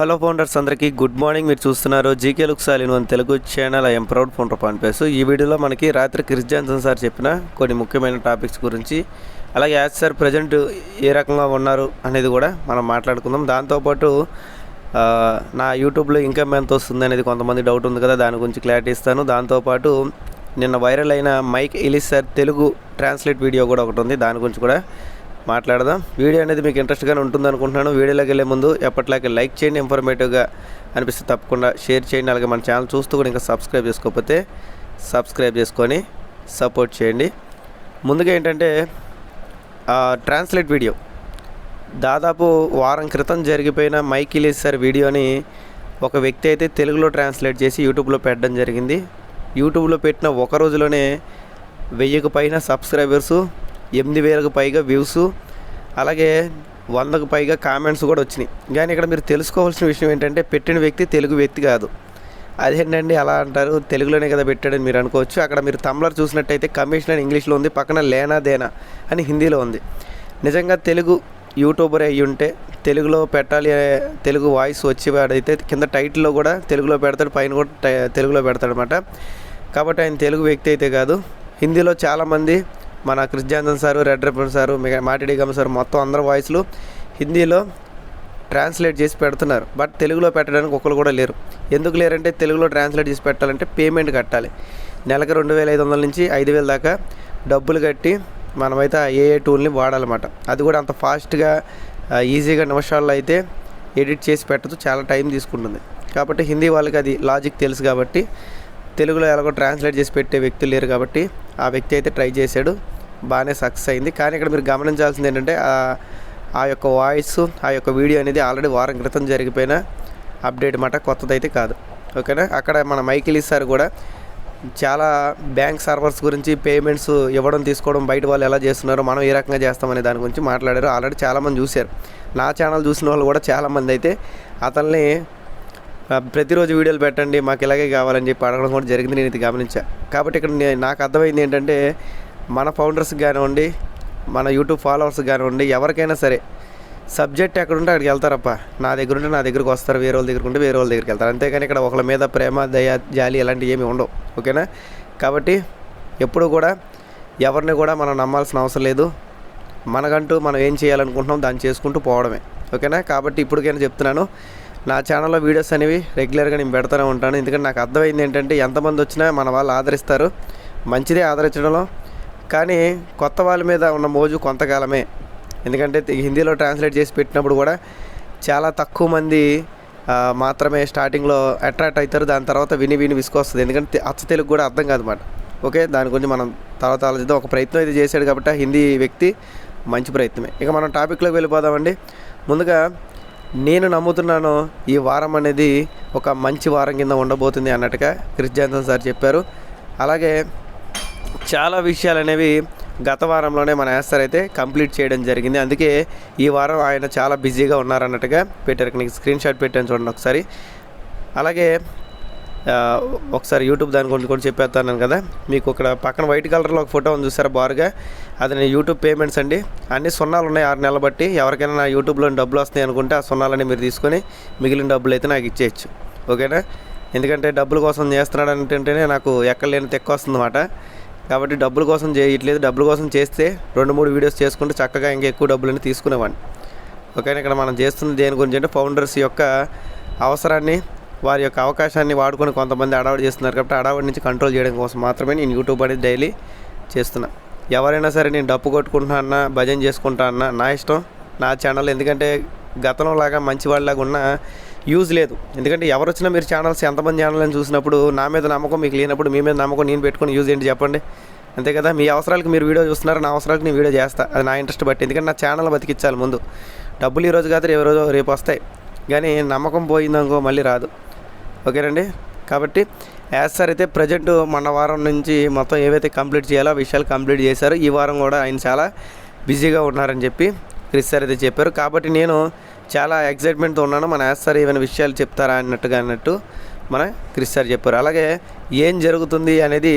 Hello founders అందరికీ good morning. మీరు చూస్తున్నారు GK look సాలిన్ one Telugu channel I'm proud founder పాన్పేస్ ఈ వీడియోలో మనకి రాత్రి క్రిస్ జాన్సన్ సార్ చెప్పిన కొన్ని ముఖ్యమైన టాపిక్స్ గురించి అలాగే యాజ్ సార్ ప్రజెంట్ ఏ రకంగా ఉన్నారు అనేది కూడా మనం మాట్లాడుకుందాం. దాంతోపాటు నా యూట్యూబ్లో ఇన్కమ్ ఎంత వస్తుంది అనేది కొంతమంది డౌట్ ఉంది కదా దాని గురించి క్లారిటీ ఇస్తాను. దాంతోపాటు నిన్న వైరల్ అయిన Mike Ellis sir Telugu translate video కూడా ఒకటి ఉంది. దాని గురించి కూడా మాట్లాడదాం. వీడియో అనేది మీకు ఇంట్రెస్ట్గానే ఉంటుంది అనుకుంటున్నాను వీడియోలోకి వెళ్ళే ముందు ఎప్పటిలాగే లైక్ చేయండి ఇన్ఫర్మేటివ్గా అనిపిస్తే తప్పకుండా షేర్ చేయండి. అలాగే మన ఛానల్ చూస్తూ కూడా ఇంకా సబ్స్క్రైబ్ చేసుకోకపోతే సబ్స్క్రైబ్ చేసుకొని సపోర్ట్ చేయండి. ముందుగా ఏంటంటే ట్రాన్స్లేట్ వీడియో దాదాపు వారం క్రితం జరిగిపోయిన మైకిల్ సార్ వీడియోని ఒక వ్యక్తి అయితే తెలుగులో ట్రాన్స్లేట్ చేసి యూట్యూబ్లో పెట్టడం జరిగింది. యూట్యూబ్లో పెట్టిన ఒక రోజులోనే వెయ్యికి పైన సబ్స్క్రైబర్సు ఎనిమిది వేలకు పైగా వ్యూస్ అలాగే వందకు పైగా కామెంట్స్ కూడా వచ్చినాయి. కానీ ఇక్కడ మీరు తెలుసుకోవాల్సిన విషయం ఏంటంటే పెట్టిన వ్యక్తి తెలుగు వ్యక్తి కాదు. అదేంటండి అలా అంటారు? తెలుగులోనే కదా పెట్టాడని మీరు అనుకోవచ్చు. అక్కడ మీరు తమ్లర్ చూసినట్టయితే కమిషన్ అని ఇంగ్లీష్లో ఉంది పక్కన లేనా దేనా అని హిందీలో ఉంది. నిజంగా తెలుగు యూట్యూబర్ అయ్యి ఉంటే తెలుగులో పెట్టాలి అనే- తెలుగు వాయిస్ వచ్చేవాడైతే కింద టైటిల్లో కూడా తెలుగులో పెడతాడు పైన కూడా టై- తెలుగులో పెడతాడు అనమాట కాబట్టి ఆయన తెలుగు వ్యక్తి అయితే కాదు. హిందీలో చాలామంది మన క్రిస్ జాన్సన్ సారు రెడ్ రెప్పన్ సారు మాటిడి గమ్ సార్ మొత్తం అందరు వాయిస్లు హిందీలో ట్రాన్స్లేట్ చేసి పెడుతున్నారు. బట్ తెలుగులో పెట్టడానికి ఒకరు కూడా లేరు. ఎందుకు లేరంటే తెలుగులో ట్రాన్స్లేట్ చేసి పెట్టాలంటే పేమెంట్ కట్టాలి. నెలకు రెండు వేల ఐదు వందల నుంచి ఐదు వేల దాకా డబ్బులు కట్టి మనమైతే ఆ ఏఏ టూల్ని వాడాలన్నమాట. అది కూడా అంత ఫాస్ట్గా ఈజీగా నిమిషాల్లో అయితే ఎడిట్ చేసి పెట్టదు చాలా టైం తీసుకుంటుంది. కాబట్టి హిందీ వాళ్ళకి అది లాజిక్ తెలుసు కాబట్టి తెలుగులో ఎలాగో ట్రాన్స్లేట్ చేసి పెట్టే వ్యక్తులు లేరు కాబట్టి ఆ వ్యక్తి అయితే ట్రై చేశాడు. బాగానే సక్సెస్ అయింది. కానీ ఇక్కడ మీరు గమనించాల్సింది ఏంటంటే ఆ- యొక్క వాయిస్ ఆ యొక్క వీడియో అనేది ఆల్రెడీ వారం క్రితం జరిగిపోయిన అప్డేట్ మాట కొత్తదైతే కాదు. ఓకేనా అక్కడ మన మైకిల్ సార్ కూడా చాలా బ్యాంక్ సర్వర్స్ గురించి పేమెంట్స్ ఇవ్వడం తీసుకోవడం బయట వాళ్ళు ఎలా చేస్తున్నారో మనం ఏ రకంగా చేస్తామనే దాని గురించి మాట్లాడారు. ఆల్రెడీ చాలామంది చూశారు. నా ఛానల్ చూసిన వాళ్ళు కూడా చాలామంది అయితే అతన్ని ప్రతిరోజు వీడియోలు పెట్టండి మాకు ఇలాగే కావాలని చెప్పి అడగడం కూడా జరిగింది నేను ఇది గమనించా. కాబట్టి ఇక్కడ నే- నాకు అర్థమైంది ఏంటంటే మన ఫౌండర్స్కి కానివ్వండి మన యూట్యూబ్ ఫాలోవర్స్కి కానివ్వండి ఎవరికైనా సరే సబ్జెక్ట్ ఎక్కడ ఉంటే అక్కడికి వెళ్తారప్ప. నా దగ్గర ఉంటే నా దగ్గరకు వస్తారు వేరే వాళ్ళ దగ్గర ఉంటే వేరే వాళ్ళ దగ్గరికి వెళ్తారు. అంతేకాని ఇక్కడ ఒకళ్ళ మీద ప్రేమ దయ జాలి ఇలాంటివి ఏమి ఉండవు. ఓకేనా? కాబట్టి ఎప్పుడు కూడా ఎవరిని కూడా మనం నమ్మాల్సిన అవసరం లేదు. మనకంటూ మనం ఏం చేయాలనుకుంటున్నాం దాన్ని చేసుకుంటూ పోవడమే. ఓకేనా? కాబట్టి ఇప్పటికైనా చెప్తున్నాను. నా ఛానల్లో వీడియోస్ అనేవి రెగ్యులర్గా నేను పెడతానే ఉంటాను. ఎందుకంటే నాకు అర్థమైంది ఏంటంటే ఎంతమంది వచ్చినా మన వాళ్ళు ఆదరిస్తారు. మంచిదే ఆదరించడంలో. కానీ కొత్త వాళ్ళ మీద ఉన్న మోజు కొంతకాలమే. ఎందుకంటే హిందీలో ట్రాన్స్లేట్ చేసి పెట్టినప్పుడు కూడా చాలా తక్కువ మంది మాత్రమే స్టార్టింగ్లో అట్రాక్ట్ అవుతారు. దాని తర్వాత విని విని విసుకొస్తుంది ఎందుకంటే అచ్చ తెలుగు కూడా అర్థం కాదన్నమాట ఓకే దాని గురించి మనం తర్వాత ఆలోచిద్దాం. ఒక ప్రయత్నం అయితే చేశాడు కాబట్టి హిందీ వ్యక్తి మంచి ప్రయత్నమే. ఇక మనం టాపిక్లోకి వెళ్ళిపోదామండి. ముందుగా నేను నమ్ముతున్నాను ఈ వారం అనేది ఒక మంచి వారం కింద ఉండబోతుంది అన్నట్టుగా క్రిస్ జాన్సన్ సార్ చెప్పారు. అలాగే చాలా విషయాలు అనేవి గత వారంలోనే మన యాస్టర్ అయితే కంప్లీట్ చేయడం జరిగింది. అందుకే ఈ వారం ఆయన చాలా బిజీగా ఉన్నారన్నట్టుగా పెట్టారు. నీకు స్క్రీన్ షాట్ పెట్టాను చూడండి ఒకసారి. అలాగే ఒకసారి యూట్యూబ్ దాని గురించి కూడా చెప్పేస్తాను కదా. మీకు ఇక్కడ పక్కన వైట్ కలర్లో ఒక ఫోటో ఉంది చూసారా బారుగా? అది నేను యూట్యూబ్ పేమెంట్స్ అండి. అన్ని సున్నాలు ఉన్నాయి ఆరు నెలలు బట్టి. ఎవరికైనా నా యూట్యూబ్లో డబ్బులు వస్తాయి అనుకుంటే ఆ సున్నాలని మీరు తీసుకొని మిగిలిన డబ్బులు అయితే నాకు ఇచ్చేయచ్చు. ఓకేనా? ఎందుకంటే డబ్బుల కోసం చేస్తున్నాడు అంటేనే నాకు ఎక్కడ లేని తెక్క వస్తుందన్నమాట కాబట్టి డబ్బుల కోసం చేయట్లేదు. డబ్బుల కోసం చేస్తే రెండు మూడు వీడియోస్ చేసుకుంటే చక్కగా ఇంకా ఎక్కువ డబ్బులని తీసుకునేవాడిని. ఓకేనా? ఇక్కడ మనం చేస్తున్న దేని గురించి అంటే ఫౌండర్స్ యొక్క అవసరాన్ని వారి యొక్క అవకాశాన్ని వాడుకొని కొంతమంది అడవాడు చేస్తున్నారు కాబట్టి అడవాడి నుంచి కంట్రోల్ చేయడం కోసం మాత్రమే నేను యూట్యూబ్ అనేది డైలీ చేస్తున్నా. ఎవరైనా సరే నేను డప్పు కొట్టుకుంటున్నా భజన చేసుకుంటా అన్నా నా ఇష్టం నా ఛానల్ ఎందుకంటే గతంలో లాగా మంచి వాళ్ళలాగా ఉన్న యూజ్ లేదు. ఎందుకంటే ఎవరు వచ్చినా మీరు ఛానల్స్ ఎంతమంది ఛానల్ అని చూసినప్పుడు నా మీద నమ్మకం మీకు లేనప్పుడు మీ మీద నమ్మకం నేను పెట్టుకుని యూజ్ ఏంటి చెప్పండి? అంతే కదా? మీ అవసరాలకు మీరు వీడియో చూస్తున్నారు నా అవసరాలకు నేను వీడియో చేస్తా. అది నా ఇంట్రెస్ట్ బట్టి. ఎందుకంటే నా ఛానల్ బతికించాలి ముందు. డబ్బులు ఈరోజు కాదు రేపు రోజు రేపు వస్తాయి. కానీ నమ్మకం పోయిందనుకో మళ్ళీ రాదు. ఓకేనండి? కాబట్టి యాజ్ సార్ అయితే ప్రజెంట్ మన వారం నుంచి మొత్తం ఏవైతే కంప్లీట్ చేయాలో ఆ విషయాలు కంప్లీట్ చేశారు. ఈ వారం కూడా ఆయన చాలా బిజీగా ఉన్నారని చెప్పి క్రిస్ సార్ అయితే చెప్పారు. కాబట్టి నేను చాలా ఎక్సైట్మెంట్తో ఉన్నాను. మన యాజ్ సార్ ఏమైనా విషయాలు చెప్తారా అన్నట్టుగా అన్నట్టు మన క్రిస్ సార్ చెప్పారు. అలాగే ఏం జరుగుతుంది అనేది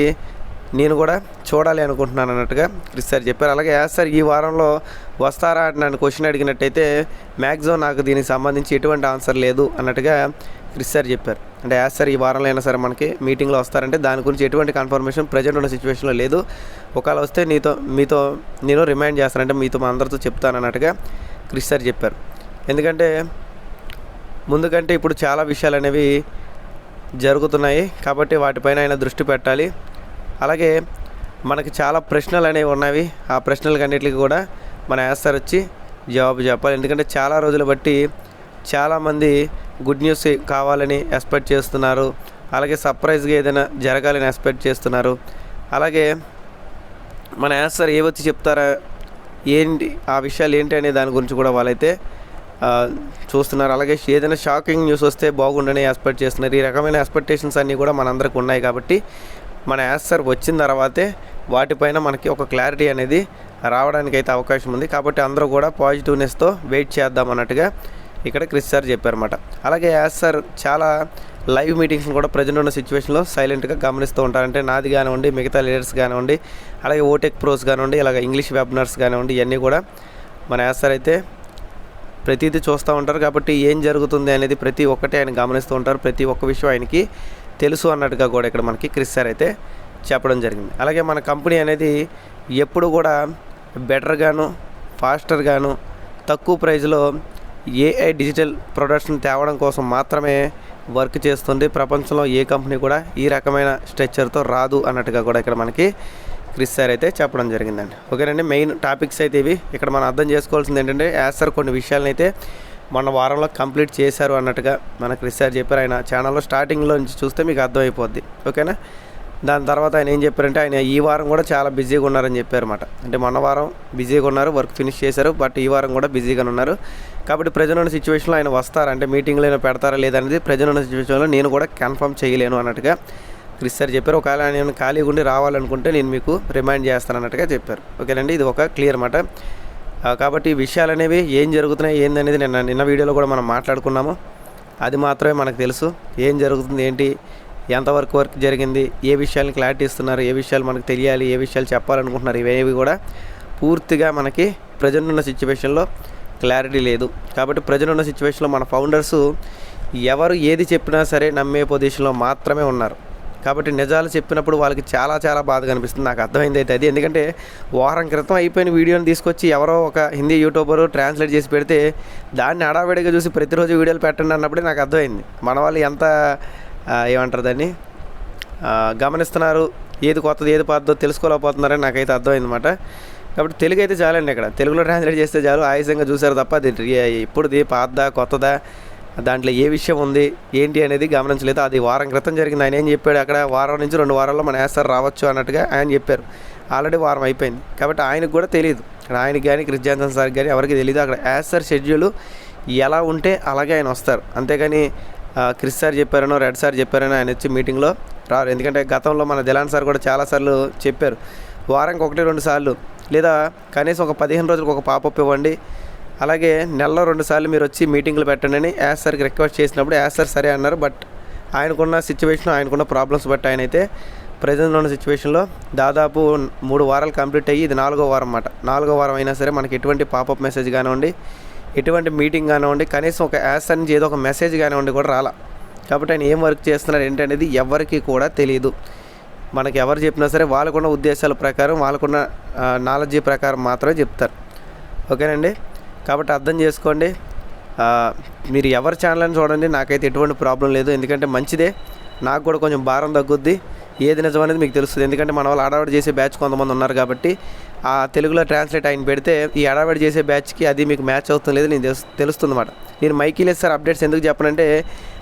నేను కూడా చూడాలి అనుకుంటున్నాను అన్నట్టుగా క్రిస్ సార్ చెప్పారు. అలాగే యాస్ సార్ ఈ వారంలో వస్తారా అని నన్ను క్వశ్చన్ అడిగినట్టయితే మ్యాక్సిమం నాకు దీనికి సంబంధించి ఎటువంటి ఆన్సర్ లేదు అన్నట్టుగా క్రిస్ సార్ చెప్పారు. అంటే యాస్ సార్ ఈ వారంలో అయినా సరే మనకి మీటింగ్లో వస్తారంటే దాని గురించి ఎటువంటి కన్ఫర్మేషన్ ప్రజెంట్ ఉన్న సిచ్యువేషన్లో లేదు. ఒకవేళ వస్తే నీతో మీతో నేను రిమైండ్ చేస్తానంటే మీతో మా అందరితో చెప్తాను అన్నట్టుగా క్రిస్ సార్ చెప్పారు. ఎందుకంటే ముందుకంటే ఇప్పుడు చాలా విషయాలు అనేవి జరుగుతున్నాయి. కాబట్టి వాటిపైన ఆయన దృష్టి పెట్టాలి. అలాగే మనకి చాలా ప్రశ్నలు అనేవి ఉన్నవి. ఆ ప్రశ్నలకన్నిటికీ కూడా మన యాస్తారు వచ్చి జవాబు చెప్పాలి. ఎందుకంటే చాలా రోజులు బట్టి చాలామంది గుడ్ న్యూస్ కావాలని ఎక్స్పెక్ట్ చేస్తున్నారు. అలాగే సర్ప్రైజ్గా ఏదైనా జరగాలని ఎక్స్పెక్ట్ చేస్తున్నారు. అలాగే మన యాన్సర్ ఏ వచ్చి చెప్తారా? ఏంటి? ఆ విషయాలు ఏంటి అనే దాని గురించి కూడా వాళ్ళైతే చూస్తున్నారు. అలాగే ఏదైనా షాకింగ్ న్యూస్ వస్తే బాగుండని ఎక్స్పెక్ట్ చేస్తున్నారు. ఈ రకమైన ఎక్స్పెక్టేషన్స్ అన్నీ కూడా మనందరికి ఉన్నాయి కాబట్టి మన యాన్సర్ వచ్చిన తర్వాతే వాటిపైన మనకి ఒక క్లారిటీ అనేది రావడానికి అయితే అవకాశం ఉంది. కాబట్టి అందరూ కూడా పాజిటివ్నెస్తో వెయిట్ చేద్దాం అన్నట్టుగా ఇక్కడ క్రిష్ సార్ చెప్పారన్నమాట. అలాగే యాజ్ సార్ చాలా లైవ్ మీటింగ్స్ కూడా ప్రజెంట్ ఉన్న సిచ్యువేషన్లో సైలెంట్గా గమనిస్తూ ఉంటారు అంటే నాది కానివ్వండి మిగతా లీడర్స్ కానివ్వండి అలాగే ఓటెక్ ప్రోస్ కానివ్వండి ఇలాగ ఇంగ్లీష్ వెబినార్స్ కానివ్వండి ఇవన్నీ కూడా మన యాజ్ సార్ అయితే ప్రతిదీ చూస్తూ ఉంటారు. కాబట్టి ఏం జరుగుతుంది అనేది ప్రతి ఒక్కటి ఆయన గమనిస్తూ ఉంటారు. ప్రతి ఒక్క విషయం ఆయనకి తెలుసు అన్నట్టుగా కూడా ఇక్కడ మనకి క్రిష్ సార్ అయితే చెప్పడం జరిగింది. అలాగే మన కంపెనీ అనేది ఎప్పుడు కూడా బెటర్గాను ఫాస్టర్గాను తక్కువ ప్రైజ్లో ఏఐ డిజిటల్ ప్రొడక్ట్స్ని తేవడం కోసం మాత్రమే వర్క్ చేస్తుంది. ప్రపంచంలో ఏ కంపెనీ కూడా ఈ రకమైన స్ట్రక్చర్తో రాదు అన్నట్టుగా కూడా ఇక్కడ మనకి క్రిస్ సార్ అయితే చెప్పడం జరిగిందండి. ఓకేనండి మెయిన్ టాపిక్స్ అయితే ఇవి. ఇక్కడ మనం అర్థం చేసుకోవాల్సింది ఏంటంటే యాజ్ సార్ కొన్ని విషయాలను అయితే మన వారంలో కంప్లీట్ చేశారు అన్నట్టుగా మన క్రిస్ సార్ చెప్పారు. ఆయన ఛానల్లో స్టార్టింగ్లో నుంచి చూస్తే మీకు అర్థమైపోద్ది. ఓకేనా? దాని తర్వాత ఆయన ఏం చెప్పారంటే ఆయన ఈ వారం కూడా చాలా బిజీగా ఉన్నారని చెప్పారన్నమాట. అంటే మొన్న వారం బిజీగా ఉన్నారు వర్క్ ఫినిష్ చేశారు బట్ ఈ వారం కూడా బిజీగా ఉన్నారు. కాబట్టి ప్రజెంట్ ఉన్న సిచ్యువేషన్లో ఆయన వస్తారా? అంటే మీటింగ్లో ఆయన పెడతారా లేదనేది ప్రజెంట్ ఉన్న సిచ్యువేషన్లో నేను కూడా కన్ఫర్మ్ చేయలేను అన్నట్టుగా క్రిస్ సార్ చెప్పారు. ఒకవేళ నేను ఖాళీగా ఉండి రావాలనుకుంటే నేను మీకు రిమైండ్ చేస్తాను అన్నట్టుగా చెప్పారు. ఓకేనండి ఇది ఒక క్లియర్ మాట. కాబట్టి ఈ విషయాలు అనేవి ఏం జరుగుతున్నాయి ఏందనేది నిన్న నిన్న వీడియోలో కూడా మనం మాట్లాడుకున్నాము. అది మాత్రమే మనకు తెలుసు. ఏం జరుగుతుంది ఏంటి? ఎంతవరకు వర్క్ జరిగింది ఏ విషయాలను క్లారిటీ ఇస్తున్నారు ఏ విషయాలు మనకు తెలియాలి ఏ విషయాలు చెప్పాలనుకుంటున్నారు ఇవేవి కూడా పూర్తిగా మనకి ప్రజెంట్ ఉన్న సిచ్యువేషన్లో క్లారిటీ లేదు. కాబట్టి ప్రజెంట్ ఉన్న సిచ్యువేషన్లో మన ఫౌండర్స్ ఎవరు ఏది చెప్పినా సరే నమ్మే పొజిషన్లో మాత్రమే ఉన్నారు. కాబట్టి నిజాలు చెప్పినప్పుడు వాళ్ళకి చాలా చాలా బాధగా అనిపిస్తుంది నాకు అర్థమైంది అయితే అది. ఎందుకంటే వారం క్రితం అయిపోయిన వీడియోని తీసుకొచ్చి ఎవరో ఒక హిందీ యూట్యూబర్ ట్రాన్స్లేట్ చేసి పెడితే దాన్ని అడావిడిగా చూసి ప్రతిరోజు వీడియోలు పెట్టండి అన్నప్పుడే నాకు అర్థమైంది. మన వాళ్ళు ఎంత ఏమంటారు దాన్ని? గమనిస్తున్నారు ఏది కొత్తది ఏది పాతదో తెలుసుకోలేకపోతున్నారని నాకైతే అర్థమైంది అనమాట కాబట్టి తెలుగు అయితే చాలండి ఇక్కడ. తెలుగులో ట్రాన్స్లేట్ చేస్తే చాలు ఆయుసంగా చూసారు తప్ప అది ఇప్పుడుది పాతదా కొత్తదా దాంట్లో ఏ విషయం ఉంది ఏంటి అనేది గమనించలేదు. అది వారం క్రితం జరిగింది. ఆయన ఏం చెప్పాడు? అక్కడ వారం నుంచి రెండు వారాల్లో మన యాసర్ రావచ్చు అన్నట్టుగా ఆయన చెప్పారు. ఆల్రెడీ వారం అయిపోయింది. కాబట్టి ఆయనకు కూడా తెలియదు ఆయనకి కానీ క్రిస్ జాన్సన్ సార్ కానీ ఎవరికి తెలియదు అక్కడ యాసర్ షెడ్యూల్ ఎలా ఉంటే అలాగే ఆయన వస్తారు. అంతేగాని క్రిస్ సార్ చెప్పారనో రెడ్ సార్ చెప్పారనో ఆయన వచ్చి మీటింగ్లో రారు. ఎందుకంటే గతంలో మన దిలాన్ సార్ కూడా చాలాసార్లు చెప్పారు. వారానికి ఒకటి రెండు సార్లు. లేదా కనీసం ఒక పదిహేను రోజులకు ఒక పాపప్ ఇవ్వండి. అలాగే నెలలో రెండు సార్లు మీరు వచ్చి మీటింగ్లు పెట్టండి అని యాస్ సార్కి రిక్వెస్ట్ చేసినప్పుడు యాస్ సార్ సరే అన్నారు. బట్ ఆయనకున్న సిచ్యువేషన్ ఆయనకున్న ప్రాబ్లమ్స్ బట్టి ఆయన అయితే ప్రజెంట్ ఉన్న సిచ్యువేషన్లో దాదాపు మూడు వారాలు కంప్లీట్ అయ్యి ఇది నాలుగో వారం అన్నమాట. నాలుగో వారం అయినా సరే మనకి ఎటువంటి పాపప్ మెసేజ్ కానివ్వండి ఎటువంటి మీటింగ్ కానివ్వండి కనీసం ఒక యాస్ నుంచి ఏదో ఒక మెసేజ్ కానివ్వండి కూడా రాలా. కాబట్టి ఆయన ఏం వర్క్ చేస్తున్నారు ఏంటనేది ఎవరికి కూడా తెలియదు మనకి ఎవరు చెప్పినా సరే వాళ్ళకున్న ఉద్దేశాల ప్రకారం వాళ్ళకున్న నాలెడ్జీ ప్రకారం మాత్రమే చెప్తారు. ఓకేనండి? కాబట్టి అర్థం చేసుకోండి. మీరు ఎవరి ఛానల్ని చూడండి నాకైతే ఎటువంటి ప్రాబ్లం లేదు. ఎందుకంటే మంచిదే. నాకు కూడా కొంచెం భారం తగ్గుద్ది. ఏది నిజం అనేది మీకు తెలుస్తుంది. ఎందుకంటే మన వాళ్ళు అడావిడి చేసే బ్యాచ్ కొంతమంది ఉన్నారు కాబట్టి ఆ తెలుగులో ట్రాన్స్లేట్ ఆయన పెడితే ఈ అడావిడి చేసే బ్యాచ్కి అది మీకు మ్యాచ్ అవుతుంది లేదు నేను తెలుసు తెలుస్తుంది అనమాట నేను మైకీలేస్ సార్ అప్డేట్స్ ఎందుకు చెప్పనంటే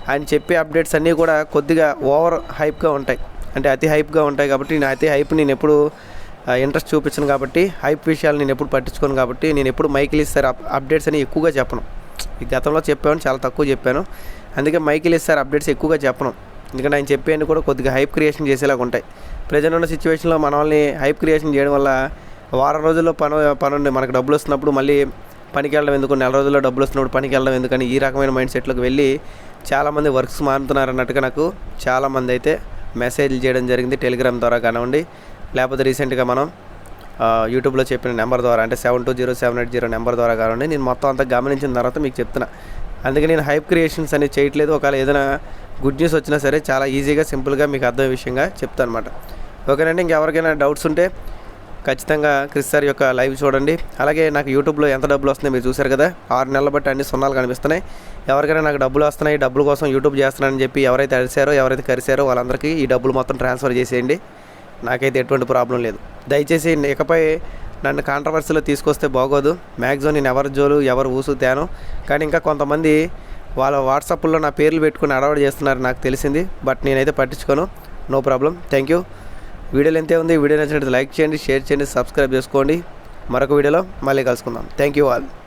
ఆయన చెప్పే అప్డేట్స్ అన్నీ కూడా కొద్దిగా ఓవర్ హైప్గా ఉంటాయి. అంటే అతి హైప్గా ఉంటాయి కాబట్టి నేను అతి హైప్ నేను ఎప్పుడు ఇంట్రెస్ట్ చూపించను కాబట్టి హైప్ విషయాలు నేను ఎప్పుడు పట్టించుకోను కాబట్టి నేను ఎప్పుడు మైకిల్ ఇస్తారు అప్డేట్స్ అని ఎక్కువగా చెప్పను. ఈ గతంలో చెప్పాను చాలా తక్కువ చెప్పాను. అందుకే మైకిల్ ఇస్తారు అప్డేట్స్ ఎక్కువగా చెప్పను. ఎందుకంటే ఆయన చెప్పేవి కూడా కొద్దిగా హైప్ క్రియేషన్ చేసేలాగా ఉంటాయి. ప్రజెంట్ ఉన్న సిచ్యువేషన్లో మన వాళ్ళని హైప్ క్రియేషన్ చేయడం వల్ల వారం రోజుల్లో పను పనుండి మనకు డబ్బులు వస్తున్నప్పుడు మళ్ళీ పనికి వెళ్ళడం ఎందుకు? నెల రోజుల్లో డబ్బులు వస్తున్నప్పుడు పనికి వెళ్ళడం ఎందుకని ఈ రకమైన మైండ్ సెట్లోకి వెళ్ళి చాలామంది వర్క్స్ మారుతున్నారు అన్నట్టుగా నాకు చాలామంది అయితే మెసేజ్లు చేయడం జరిగింది. టెలిగ్రామ్ ద్వారా కానివ్వండి లేకపోతే రీసెంట్గా మనం యూట్యూబ్లో చెప్పిన నెంబర్ ద్వారా అంటే seven two zero seven eight zero number ద్వారా కానివ్వండి నేను మొత్తం అంతా గమనించిన తర్వాత మీకు చెప్తున్నా. అందుకే నేను హైప్ క్రియేషన్స్ అనేది చేయట్లేదు. ఒకవేళ ఏదైనా గుడ్ న్యూస్ వచ్చినా సరే చాలా ఈజీగా సింపుల్గా మీకు అర్థం విషయంగా చెప్తాను అనమాట ఓకేనండి ఇంకెవరికైనా డౌట్స్ ఉంటే ఖచ్చితంగా క్రిస్ సార్ యొక్క లైవ్ చూడండి. అలాగే నాకు యూట్యూబ్లో ఎంత డబ్బులు వస్తున్నాయి మీరు చూశారు కదా ఆరు నెలల బట్టి అన్ని సున్నాలు కనిపిస్తున్నాయి. ఎవరికైనా నాకు డబ్బులు వస్తున్నాయి డబ్బుల కోసం యూట్యూబ్ చేస్తున్నానని చెప్పి ఎవరైతే అరిశారో ఎవరైతే కరిశారో వాళ్ళందరికీ ఈ డబ్బులు మొత్తం ట్రాన్స్ఫర్ చేసేయండి. నాకైతే ఎటువంటి ప్రాబ్లం లేదు. దయచేసి ఇకపై నన్ను కాంట్రవర్సీలో తీసుకొస్తే బాగోదు. మ్యాక్సిమం నేను ఎవరి జోలు ఎవరు ఊసు తేను. కానీ ఇంకా కొంతమంది వాళ్ళ వాట్సాప్లో నా పేర్లు పెట్టుకుని అడవాడు చేస్తున్నారు నాకు తెలిసింది బట్ నేనైతే పట్టించుకోను. No problem. థ్యాంక్ యూ వీడియోలు ఎంతే ఉంది. వీడియో నచ్చినట్టు లైక్ చేయండి షేర్ చేయండి సబ్స్క్రైబ్ చేసుకోండి. మరొక వీడియోలో మళ్ళీ కలుసుకుందాం. Thank you all